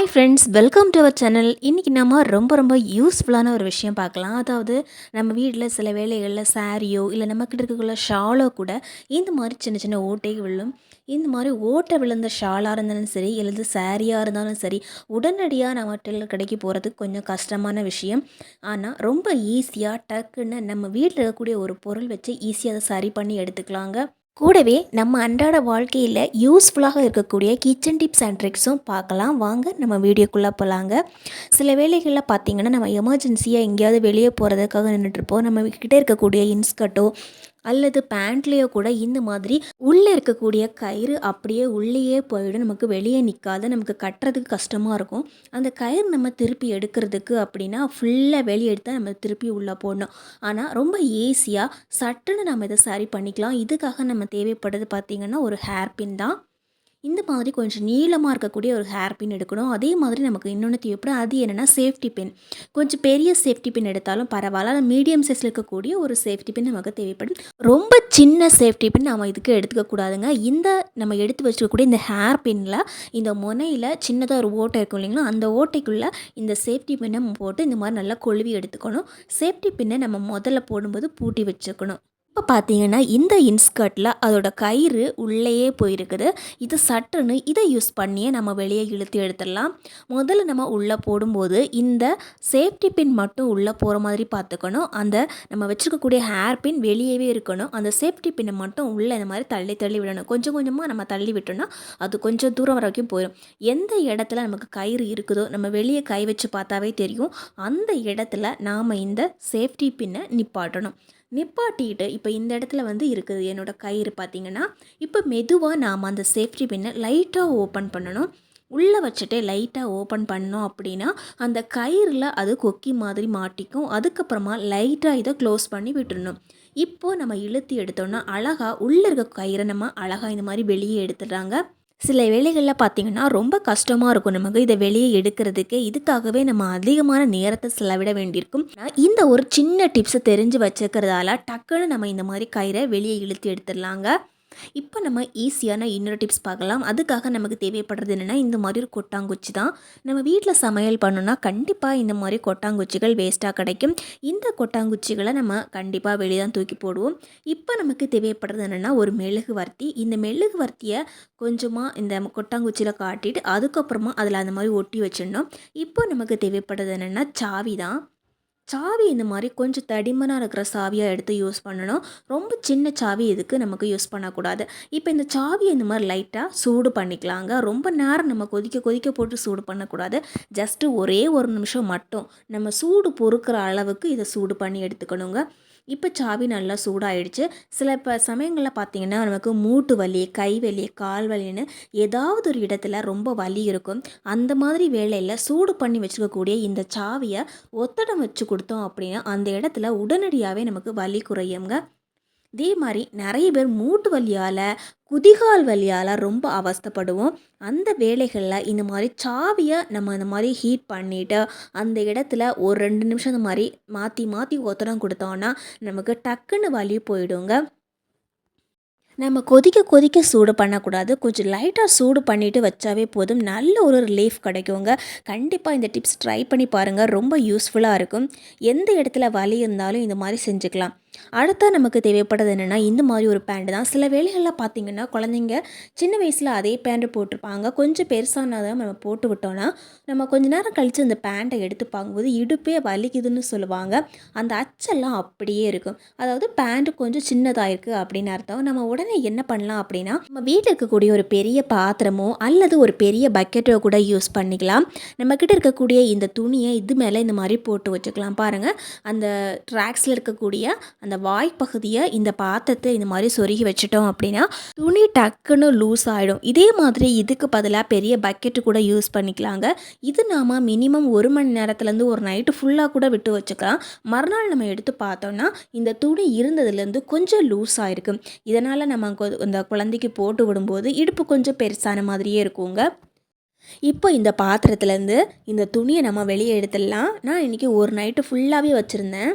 Hi friends welcome to our channel இன்றைக்கி நம்ம ரொம்ப ரொம்ப யூஸ்ஃபுல்லான ஒரு விஷயம் பார்க்கலாம். அதாவது நம்ம வீட்டில் சில வேளைகளில் சாரியோ இல்லை நம்மக்கிட்ட இருக்கக்குள்ள ஷாலோ கூட இந்த மாதிரி சின்ன சின்ன ஓட்டை விழும். இந்த மாதிரி ஓட்டை விழுந்த ஷாலாக இருந்தாலும் சரி இல்லது சாரியாக இருந்தாலும் சரி உடனடியாக நம்ம டெய்லர் கடைக்கு போகிறதுக்கு கொஞ்சம் கஷ்டமான விஷயம். ஆனால் ரொம்ப ஈஸியாக டக்குன்னு நம்ம வீட்டில் இருக்கக்கூடிய ஒரு பொருள் வச்சு ஈஸியாக அதை சரி பண்ணி எடுத்துக்கலாங்க. கூடவே நம்ம அன்றாட வாழ்க்கையில் யூஸ்ஃபுல்லாக இருக்கக்கூடிய கிச்சன் டிப்ஸ் அண்ட் ட்ரிக்ஸும் பார்க்கலாம். வாங்க நம்ம வீடியோக்குள்ளே போகலாங்க சில வேலைகளில் பார்த்தீங்கன்னா நம்ம எமர்ஜென்சியாக எங்கேயாவது வெளியே போகிறதுக்காக நின்றுட்டுருப்போம் நம்ம கிட்டே இருக்கக்கூடிய இன்ஸ்கர்ட்டோ அல்லது பேண்ட்லேயோ கூட இந்த மாதிரி உள்ளே இருக்கக்கூடிய கயிறு அப்படியே உள்ளேயே போயிடும். நமக்கு வெளியே நிற்காது நமக்கு கட்டுறதுக்கு கஷ்டமாக இருக்கும். அந்த கயிறு நம்ம திருப்பி எடுக்கிறதுக்கு அப்படின்னா ஃபுல்லாக வெளியே எடுத்தால் நம்ம திருப்பி உள்ளே போடணும். ஆனால் ரொம்ப ஈஸியாக சட்டுன்னு நம்ம இதை சரி பண்ணிக்கலாம். இதுக்காக நம்ம தேவைப்படுறது பார்த்திங்கன்னா ஒரு ஹேர் பின் தான். இந்த மாதிரி கொஞ்சம் நீளமாக இருக்கக்கூடிய ஒரு ஹேர் பின் எடுக்கணும். அதே மாதிரி நமக்கு இன்னொன்று தேவைப்படும். அது என்னென்னா சேஃப்டி பின் கொஞ்சம் பெரிய சேஃப்டி பின் எடுத்தாலும் பரவாயில்ல. மீடியம் சைஸில் இருக்கக்கூடிய ஒரு சேஃப்டி பின் நமக்கு தேவைப்படும். ரொம்ப சின்ன சேஃப்டி பின் நம்ம இதுக்கு எடுத்துக்கக்கூடாதுங்க இந்த நம்ம எடுத்து வச்சுக்கக்கூடிய இந்த ஹேர் பின்னில் இந்த முனையில் சின்னதாக ஒரு ஓட்டை இருக்கும் இல்லைங்களா? அந்த ஓட்டைக்குள்ளே இந்த சேஃப்டி பின்னை போட்டு இந்த மாதிரி நல்லா கொழுவி எடுத்துக்கணும். சேஃப்டி பின்னை நம்ம முதல்ல போடும்போது பூட்டி வச்சுக்கணும் இப்போ பார்த்தீங்கன்னா இந்த இன்ஸ்கர்ட்டில் அதோட கயிறு உள்ளேயே போயிருக்குது. இது சட்டுன்னு இதை யூஸ் பண்ணியே நம்ம வெளியே இழுத்து எடுத்துடலாம். முதல்ல நம்ம உள்ளே போடும்போது இந்த சேஃப்டி பின் மட்டும் உள்ளே போகிற மாதிரி பார்த்துக்கணும் அந்த நம்ம வச்சுருக்கக்கூடிய ஹேர் பின் வெளியவே இருக்கணும். அந்த சேஃப்டி பின்னை மட்டும் உள்ளே இந்த மாதிரி தள்ளி தள்ளி விடணும். கொஞ்சம் கொஞ்சமாக நம்ம தள்ளி விட்டோம்னா அது கொஞ்சம் தூரம் வரைக்கும் போயிடும் எந்த இடத்துல நமக்கு கயிறு இருக்குதோ நம்ம வெளியே கை வச்சு பார்த்தாவே தெரியும். அந்த இடத்துல நாம் இந்த சேஃப்டி பின்னை நிப்பாட்டணும். நிப்பாட்டிட்டு இப்போ இந்த இடத்துல வந்து இருக்குது. என்னோடய கயிறு பார்த்திங்கன்னா இப்போ மெதுவாக நாம் அந்த சேஃப்டி பின்னை லைட்டாக ஓப்பன் பண்ணணும். உள்ளே வச்சுட்டு லைட்டாக ஓப்பன் பண்ணோம் அப்படின்னா அந்த கயிறில் அது கொக்கி மாதிரி மாட்டிக்கும். அதுக்கப்புறமா லைட்டாக இதை க்ளோஸ் பண்ணி விட்டுடணும் இப்போது நம்ம இழுத்து எடுத்தோன்னா அழகாக உள்ளே இருக்க கயிறை நம்ம அழகாக இந்த மாதிரி வெளியே எடுத்துடுறாங்க. சில வேலைகளில் பார்த்திங்கன்னா ரொம்ப கஷ்டமாக இருக்கும். நமக்கு இதை வெளியே எடுக்கிறதுக்கு. இதுக்காகவே நம்ம அதிகமான நேரத்தை செலவிட வேண்டியிருக்கும். இந்த ஒரு சின்ன டிப்ஸை தெரிஞ்சு வச்சுக்கிறதால டக்குன்னு நம்ம இந்த மாதிரி கயிறை வெளியே இழுத்து எடுத்துடலாங்க. இப்போ நம்ம ஈஸியான இன்னொரு டிப்ஸ் பார்க்கலாம். அதுக்காக நமக்கு தேவைப்படுறது என்னென்னா இந்த மாதிரி ஒரு கொட்டாங்குச்சி தான். நம்ம வீட்டில் சமையல் பண்ணோன்னா கண்டிப்பாக இந்த மாதிரி கொட்டாங்குச்சிகள் வேஸ்ட்டாக கிடைக்கும். இந்த கொட்டாங்குச்சிகளை நம்ம கண்டிப்பாக வெளியே தான் தூக்கி போடுவோம். இப்போ நமக்கு தேவைப்படுறது என்னென்னா ஒரு மெழுகு வர்த்தி. இந்த மெழுகு வர்த்தியை கொஞ்சமாக இந்த கொட்டாங்குச்சியில் காட்டிட்டு அதுக்கப்புறமா அதில் அந்த மாதிரி ஒட்டி வச்சிடணும். இப்போ நமக்கு தேவைப்படுறது என்னென்னா சாவி தான். சாவி இந்த மாதிரி கொஞ்சம் தடிமனாக இருக்கிற சாவியாக எடுத்து யூஸ் பண்ணணும். ரொம்ப சின்ன சாவி இதுக்கு நமக்கு யூஸ் பண்ணக்கூடாது. இப்போ இந்த சாவியை இந்த மாதிரி லைட்டாக சூடு பண்ணிக்கலாங்க. ரொம்ப நேரம் நம்ம கொதிக்க கொதிக்க போட்டு சூடு பண்ணக்கூடாது. ஜஸ்ட்டு ஒரே ஒரு நிமிஷம் மட்டும். நம்ம சூடு பொறுக்கிற அளவுக்கு இதை சூடு பண்ணி எடுத்துக்கணுங்க. இப்போ சாவி நல்லா சூடாயிடுச்சு. சில இப்போ சமயங்களில் பார்த்திங்கன்னா நமக்கு மூட்டு வலி கை வலி கால் வலின்னு ஏதாவது ஒரு இடத்துல ரொம்ப வலி இருக்கும். அந்த மாதிரி வேலையில் சூடு பண்ணி வச்சுக்கக்கூடிய இந்த சாவியை ஒத்தடம் வச்சு கொடுத்தோம் அப்படின்னா அந்த இடத்துல உடனடியாகவே நமக்கு வலி குறையுங்க இதே மாதிரி நிறைய பேர் மூட்டு வலியால் குதிகால் வலியால் ரொம்ப அவஸ்தப்படுவோம். அந்த வேலைகளில் இந்த மாதிரி சாவியை நம்ம இந்த மாதிரி ஹீட் பண்ணிவிட்டு அந்த இடத்துல ஒரு ரெண்டு நிமிஷம் இந்த மாதிரி மாற்றி மாற்றி ஒத்தடம் கொடுத்தோன்னா நமக்கு டக்குன்னு வலி போயிடுங்க. நம்ம கொதிக்க கொதிக்க சூடு பண்ணக்கூடாது. கொஞ்சம் லைட்டாக சூடு பண்ணிவிட்டு வச்சாவே போதும். நல்ல ஒரு ரிலீஃப் கிடைக்குங்க. கண்டிப்பாக இந்த டிப்ஸ் ட்ரை பண்ணி பாருங்கள் ரொம்ப யூஸ்ஃபுல்லாக இருக்கும். எந்த இடத்துல வலி இருந்தாலும் இந்த மாதிரி செஞ்சுக்கலாம். அடுத்த நமக்கு தேவைப்பட்டது என்னென்னா இந்த மாதிரி ஒரு பேண்ட் தான். சில வேலைகளில் பார்த்திங்கன்னா குழந்தைங்க சின்ன வயசில் அதே பேண்ட்டு போட்டிருப்பாங்க. கொஞ்சம் பெருசானதை நம்ம போட்டு விட்டோன்னா நம்ம கொஞ்ச நேரம் கழித்து அந்த பேண்ட்டை எடுத்து பார்க்கும்போது இடுப்பே வலிக்குதுன்னு சொல்லுவாங்க. அந்த அச்செல்லாம் அப்படியே இருக்கும். அதாவது பேண்ட்டு கொஞ்சம் சின்னதாக இருக்குது அப்படின்னு அர்த்தம். நம்ம உடனே என்ன பண்ணலாம் அப்படின்னா நம்ம வீட்டில் இருக்கக்கூடிய ஒரு பெரிய பாத்திரமோ அல்லது ஒரு பெரிய பக்கெட்டோ கூட யூஸ் பண்ணிக்கலாம். நம்மக்கிட்ட இருக்கக்கூடிய இந்த துணியை இது மேலே இந்த மாதிரி போட்டு வச்சுக்கலாம். பாருங்கள் அந்த ட்ராக்ஸில் இருக்கக்கூடிய அந்த வாய்ப்பகுதியை இந்த பாத்திரத்தை இந்த மாதிரி சொருகி வச்சிட்டோம் அப்படின்னா துணி டக்குன்னு லூஸ் ஆகிடும் இதே மாதிரி இதுக்கு பதிலாக பெரிய பக்கெட்டு கூட யூஸ் பண்ணிக்கலாங்க. இது நாம் மினிமம் ஒரு மணி நேரத்துலேருந்து ஒரு நைட்டு ஃபுல்லாக கூட விட்டு வச்சுக்கலாம். மறுநாள் நம்ம எடுத்து பார்த்தோம்னா இந்த துணி இருந்ததுலேருந்து கொஞ்சம் லூஸ் ஆகிருக்கு இதனால் நம்ம இந்த குழந்தைக்கு போட்டு விடும்போது இடுப்பு கொஞ்சம் பெருசான மாதிரியே இருக்குங்க. இப்போ இந்த பாத்திரத்துலேருந்து இந்த துணியை நம்ம வெளியே எடுத்துடலாம். நான் இன்றைக்கி ஒரு நைட்டு ஃபுல்லாகவே வச்சுருந்தேன்.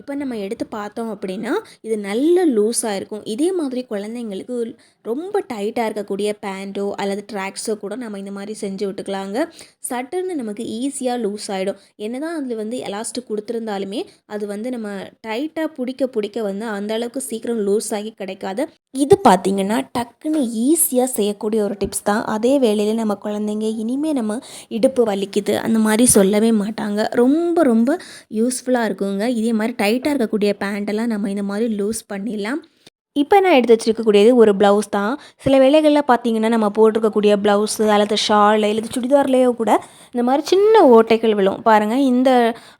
இப்போ நம்ம எடுத்து பார்த்தோம் அப்படின்னா இது நல்ல லூஸாக இருக்கும். இதே மாதிரி குழந்தைங்களுக்கு ரொம்ப டைட்டாக இருக்கக்கூடிய பேண்ட்டோ அல்லது ட்ராக்ஸோ கூட நம்ம இந்த மாதிரி செஞ்சு விட்டுக்கலாங்க. சட்டர்னு நமக்கு ஈஸியாக லூஸ் ஆகிடும் என்ன தான் அதில் வந்து எலாஸ்டிக் கொடுத்துருந்தாலுமே அது வந்து நம்ம டைட்டாக பிடிக்க பிடிக்க வந்து அந்த அளவுக்கு சீக்கிரம் லூஸ் ஆகி கிடைக்காது. இது பார்த்திங்கன்னா டக்குன்னு ஈஸியாக செய்யக்கூடிய ஒரு டிப்ஸ் தான். அதே வேளையில் நம்ம குழந்தைங்க இனிமேல் நம்ம இடுப்பு வலிக்குது அந்த மாதிரி சொல்லவே மாட்டாங்க. ரொம்ப ரொம்ப யூஸ்ஃபுல்லாக இருக்குங்க. இதே மாதிரி டைட்டாக இருக்கக்கூடிய பேண்ட்டெல்லாம் நம்ம இந்த மாதிரி லூஸ் பண்ணிடலாம். இப்போ நான் எடுத்து வச்சிருக்கக்கூடியது ஒரு ப்ளவுஸ் தான். சில வேலைகளில் பார்த்தீங்கன்னா நம்ம போட்டிருக்கக்கூடிய ப்ளவுஸு அல்லது ஷால் இல்லது சுடிதார்லேயோ கூட இந்த மாதிரி சின்ன ஓட்டைகள் விழும். பாருங்கள் இந்த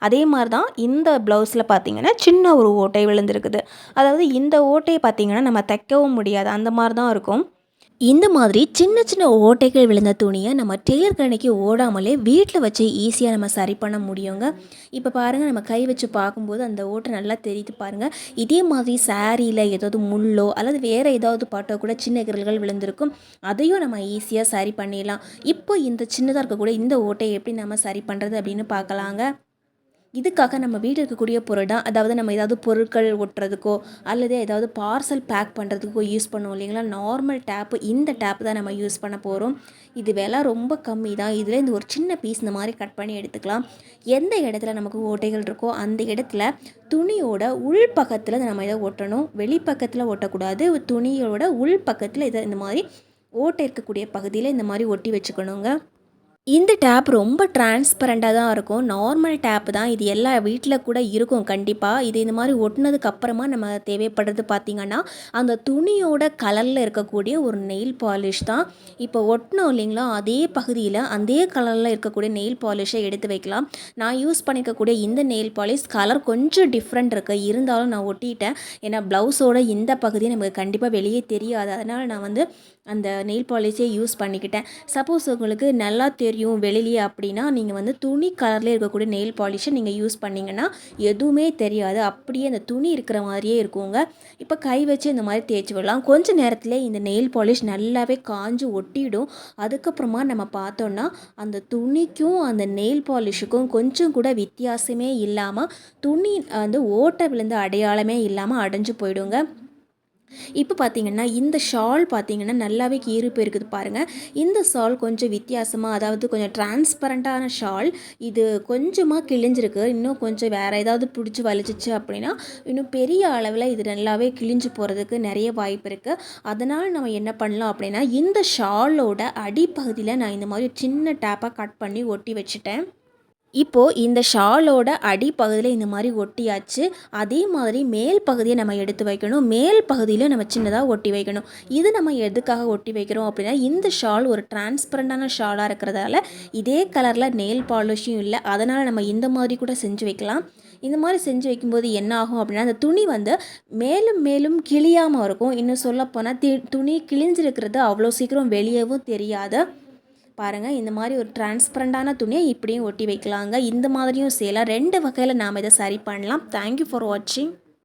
அதே மாதிரி தான் இந்த ப்ளவுஸில் பார்த்தீங்கன்னா சின்ன ஒரு ஓட்டை விழுந்திருக்குது. அதாவது இந்த ஓட்டையை பார்த்தீங்கன்னா நம்ம தைக்கவும் முடியாது. அந்த மாதிரி தான் இருக்கும். இந்த மாதிரி சின்ன சின்ன ஓட்டைகள் விழுந்த துணியை நம்ம டெய்லர் கடைக்கு ஓடாமலே வீட்டில் வச்சு ஈஸியாக நம்ம சரி பண்ண முடியுங்க. இப்போ பாருங்கள் நம்ம கை வச்சு பார்க்கும்போது அந்த ஓட்டை நல்லா தெரியுது பாருங்கள் இதே மாதிரி சாரியில் ஏதாவது முள்ளோ அல்லது வேறு ஏதாவது பாட்டோ கூட சின்ன கிரல்கள் விழுந்திருக்கும். அதையும் நம்ம ஈஸியாக சரி பண்ணிடலாம். இப்போ இந்த சின்னதாக இருக்கக்கூடிய இந்த ஓட்டையை எப்படி நம்ம சரி பண்ணுறது அப்படின்னு பார்க்கலாங்க. இதுக்காக நம்ம வீட்டில் இருக்கக்கூடிய பொருள் தான். அதாவது நம்ம ஏதாவது பொருட்கள் ஒட்டுறதுக்கோ அல்லது ஏதாவது பார்சல் பேக் பண்ணுறதுக்கோ யூஸ் பண்ணுவோம் இல்லைங்களா? நார்மல் டேப்பு இந்த டேப் தான் நம்ம யூஸ் பண்ண போகிறோம் இது விலை ரொம்ப கம்மி தான். இதில் இந்த ஒரு சின்ன பீஸ் இந்த மாதிரி கட் பண்ணி எடுத்துக்கலாம். எந்த இடத்துல நமக்கு ஓட்டைகள் இருக்கோ அந்த இடத்துல துணியோட உள் பக்கத்தில் நம்ம இதை ஒட்டணும். வெளிப்பக்கத்தில் ஒட்டக்கூடாது. துணியோட உள் பக்கத்தில் இதை இந்த மாதிரி ஓட்டை இருக்கக்கூடிய பகுதியில் இந்த மாதிரி ஒட்டி வச்சுக்கணுங்க. இந்த டேப் ரொம்ப டிரான்ஸ்பரண்ட்டாக தான் இருக்கும். நார்மல் டேப் தான். இது எல்லா வீட்டில் கூட இருக்கும் கண்டிப்பாக இது இந்த மாதிரி ஒட்டினதுக்கு அப்புறமா நம்ம தேவைப்படுறது பார்த்திங்கன்னா அந்த துணியோட கலரில் இருக்கக்கூடிய ஒரு நெயில் பாலிஷ் தான். இப்போ ஒட்டினோம் இல்லைங்களா? அதே பகுதியில் அதே கலரில் இருக்கக்கூடிய நெயில் பாலிஷை எடுத்து வைக்கலாம். நான் யூஸ் பண்ணிக்கக்கூடிய இந்த நெயில் பாலிஷ் கலர் கொஞ்சம் டிஃப்ரெண்ட் இருக்குது இருந்தாலும் நான் ஒட்டிட்டேன். ஏன்னா ப்ளவுஸோட இந்த பகுதியை நமக்கு கண்டிப்பாக வெளியே தெரியாது. அதனால் நான் வந்து அந்த நெயில் பாலிஷே யூஸ் பண்ணிக்கிட்டேன். சப்போஸ் உங்களுக்கு நல்லா தெரியும் தெரியும் வெளியே அப்படின்னா நீங்கள் வந்து துணி கலர்லேயே இருக்கக்கூடிய நெயில் பாலிஷை நீங்கள் யூஸ் பண்ணிங்கன்னா எதுவுமே தெரியாது. அப்படியே அந்த துணி இருக்கிற மாதிரியே இருக்குங்க. இப்போ கை வச்சு இந்த மாதிரி தேய்ச்சி விடலாம். கொஞ்சம் நேரத்தில் இந்த நெயில் பாலிஷ் நல்லாவே காஞ்சு ஒட்டிடும். அதுக்கப்புறமா நம்ம பார்த்தோன்னா அந்த துணிக்கும் அந்த நெயில் பாலிஷுக்கும் கொஞ்சம் கூட வித்தியாசமே இல்லாமல் துணி வந்து ஓட்டை விழுந்த அடையாளமே இல்லாமல் அடைஞ்சு போயிடுங்க. இப்போ பார்த்தீங்கன்னா இந்த ஷால் பார்த்தீங்கன்னா நல்லாவே கீறி போயிருக்குது பாருங்கள் இந்த ஷால் கொஞ்சம் வித்தியாசமாக அதாவது கொஞ்சம் டிரான்ஸ்பரண்ட்டான ஷால். இது கொஞ்சமாக கிழிஞ்சிருக்கு. இன்னும் கொஞ்சம் வேறு ஏதாவது பிடிச்சி வலிச்சிச்சு அப்படின்னா இன்னும் பெரிய அளவில் இது நல்லாவே கிழிஞ்சு போகிறதுக்கு நிறைய வாய்ப்பு இருக்குது அதனால் நம்ம என்ன பண்ணலாம் அப்படின்னா இந்த ஷாலோட அடிப்பகுதியில் நான் இந்த மாதிரி சின்ன டேப்பாக கட் பண்ணி ஒட்டி வச்சுட்டேன். இப்போது இந்த ஷாலோட அடிப்பகுதியில் இந்த மாதிரி ஒட்டியாச்சு. அதே மாதிரி மேல் பகுதியை நம்ம எடுத்து வைக்கணும். மேல் பகுதியில் நம்ம சின்னதாக ஒட்டி வைக்கணும். இது நம்ம எதுக்காக ஒட்டி வைக்கிறோம் அப்படின்னா இந்த ஷால் ஒரு டிரான்ஸ்பரண்டான ஷாலாக இருக்கிறதால இதே கலரில் நெயில் பாலிஷும் இல்லை. அதனால் நம்ம இந்த மாதிரி கூட செஞ்சு வைக்கலாம். இந்த மாதிரி செஞ்சு வைக்கும்போது என்ன ஆகும் அப்படின்னா அந்த துணி வந்து மேலும் மேலும் கிளியாமல் இருக்கும். இன்னும் சொல்லப்போனால் தி துணி கிழிஞ்சிருக்கிறது அவ்வளோ சீக்கிரம் வெளியவும் தெரியாது. பாருங்கள் இந்த மாதிரி ஒரு டிரான்ஸ்பரண்டான துணியை இப்படியும் ஒட்டி வைக்கலாங்க. இந்த மாதிரியும் செய்யலாம் ரெண்டு வகையில் நாம் இதை சரி பண்ணலாம். தேங்க்யூ ஃபார் வாட்சிங்